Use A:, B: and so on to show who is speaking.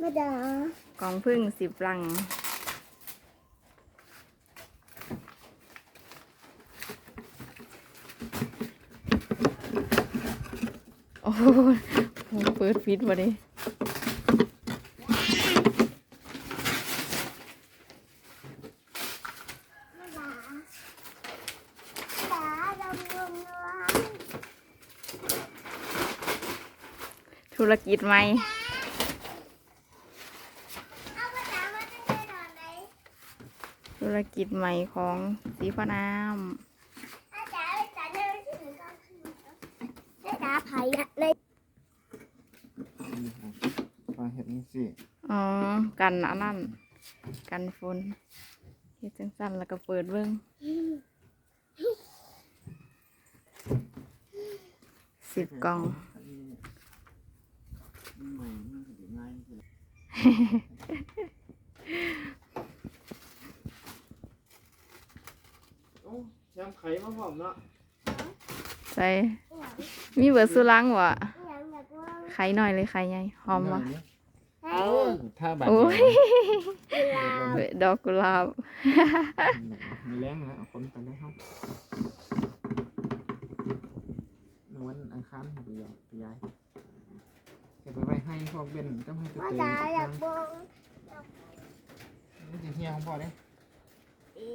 A: ไม่ได้
B: กองพึ่งสิบรัง โอ้โหเปิดฟิตมาดิ
A: ไม่ได้ด่าดำดงนวล
B: ธุรกิจใหม่
A: เอาภาษามาตั้งแต่ตอนไหน
B: ธุรกิจใหม่ของสีฟ้าน้
A: อาจารย์อาจารย์เดินถึงก็คือได้ด่าไผ่อะเลย
C: ปลาเห็ดนี่สิำ
B: อ๋อ กันอันนั่น กันฝนเฮ็ดจังสั้นแล้วก็เปิดเบิ้งสิบกล่อง
C: ใหม่มันจะง่า ยขึ้นโอ้แชมป์ไข่มาพร้อมเนาะ
B: ใส่มีเบิดสุรังวะ
A: อย่างแบบว่า
B: ไข่หน่อยเลยไข่ใหญ่หอมวะ
A: เฮ้
C: โอ้
A: ย
C: ถ้าบาด
B: โอ้ย
A: เวลา
B: เฮ้ยดอกกุหลาบ
C: มีแรงนะเอาคนไปได้ครับในวันอังคารไปยายไปยายเก็บไปไว้ให้พวกเบนต้องให้ตัว
A: ว่า
C: เอง
A: จะอยากบอก
C: นี่จะเฮียของพ่อเนี่ย
A: อี